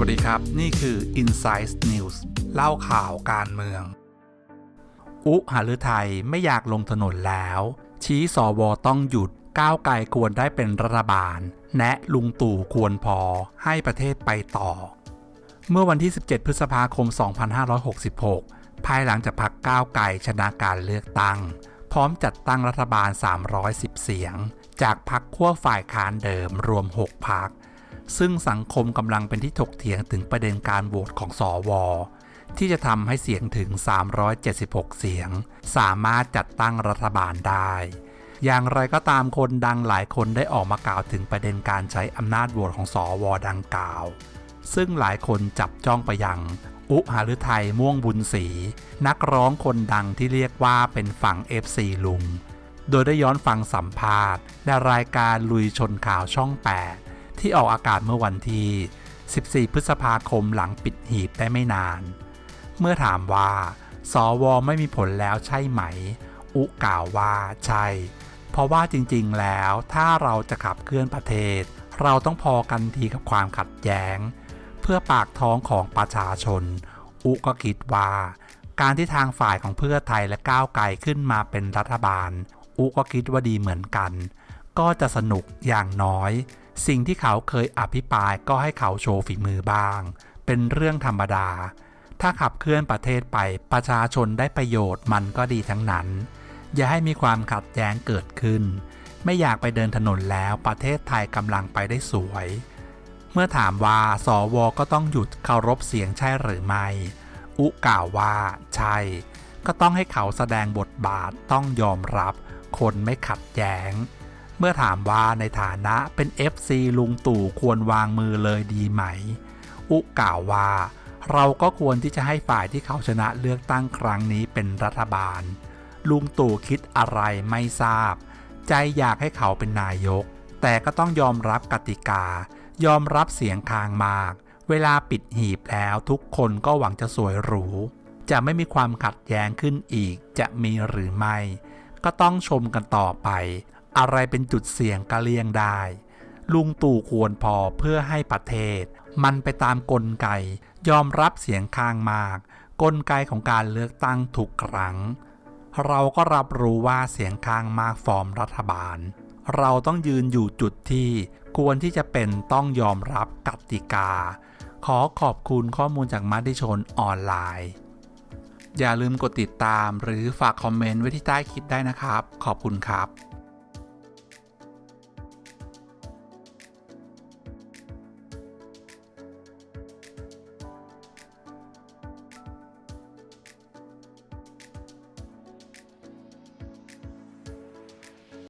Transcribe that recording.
วัสดีครับ นี่คือ Insight News เล่าข่าวการเมือง อุหฤทัยไม่อยากลงถนนแล้ว ชี้สวต้องหยุดก้าวไกลควรได้เป็นรัฐบาล แนะลุงตู่ควรพอให้ประเทศไปต่อ เมื่อวันที่ 17 พฤษภาคม 2566 ภายหลังจากพักก้าวไกลชนะการเลือกตั้ง พร้อมจัดตั้งรัฐบาล 310 เสียง จากพักขั้วฝ่ายค้านเดิมรวม 6 พัก ซึ่งสังคมกำลังเป็นที่ถกเถียงถึงประเด็นการโหวตของสอวอที่จะทำให้เสียงถึง 376 เสียง สามารถจัดตั้งรัฐบาลได้ อย่างไรก็ตามคนดังหลายคนได้ออกมากล่าวถึงประเด็นการใช้อำนาจโหวตของสอวอดังกล่าว ซึ่งหลายคนจับจ้องไปยังอุหฤทัยม่วงบุญศรีนักร้องคนดังที่เรียกว่าเป็นฝั่ง FC ลุง โดยได้ย้อนฟังสัมภาษณ์ในรายการลุยชนข่าวช่อง 8 ที่ออกอากาศเมื่อวันที่ 14 พฤษภาคมหลังปิดหีบได้ไม่นาน เมื่อถามว่า สวไม่มีผลแล้วใช่ไหม อุกล่าวว่าใช่ เพราะว่าจริงๆแล้วถ้าเราจะขับเคลื่อนประเทศ เราต้องพอกันทีกับความขัดแย้ง เพื่อปากท้องของประชาชน อุก็คิดว่า การที่ทางฝ่ายของเพื่อไทยและก้าวไกลขึ้นมาเป็นรัฐบาล อุก็คิดว่าดีเหมือนกัน ก็จะสนุกอย่างน้อย สิ่งที่เขาเคยอภิปรายก็ให้เขาโชว์ฝีมือบ้าง เป็นเรื่องธรรมดา ถ้าขับเคลื่อนประเทศไปประชาชนได้ประโยชน์มันก็ดีทั้งนั้น อย่าให้มีความขัดแย้งเกิดขึ้น ไม่อยากไปเดินถนนแล้วประเทศไทยกำลังไปได้สวย เมื่อถามว่าสวก็ต้องหยุดเคารพเสียงใช่หรือไม่ อุกล่าวว่าใช่ ก็ต้องให้เขาแสดงบทบาทต้องยอมรับ คนไม่ขัดแย้ง มื่อถามว่าในฐานะเป็น FC ลุงตู่ควรวางมือเลยดีไหม อุกล่าวว่า เราก็ควรที่จะให้ฝ่ายที่เขาชนะเลือกตั้งครั้งนี้เป็นรัฐบาล ลุงตู่คิดอะไรไม่ทราบ ใจอยากให้เขาเป็นนายก แต่ก็ต้องยอมรับกติกา ยอมรับเสียงคางมาก เวลาปิดหีบแล้วทุกคนก็หวังจะสวยหรู จะไม่มีความขัดแย้งขึ้นอีกจะมีหรือไม่ก็ต้องชมกันต่อไป อะไรเป็นจุดเสี่ยงก็เลี่ยงได้ ลุงตู่ควรพอเพื่อให้ประเทศ มันไปตามกลไก ยอมรับเสียงข้างมาก กลไกของการเลือกตั้งทุกครั้ง เราก็รับรู้ว่าเสียงข้างมากฟอร์มรัฐบาล เราต้องยืนอยู่จุดที่ควรที่จะเป็นต้องยอมรับกติกา ขอขอบคุณข้อมูลจากมัติชนออนไลน์ อย่าลืมกดติดตามหรือฝากคอมเมนต์ไว้ที่ใต้คลิปได้นะครับ ขอบคุณครับ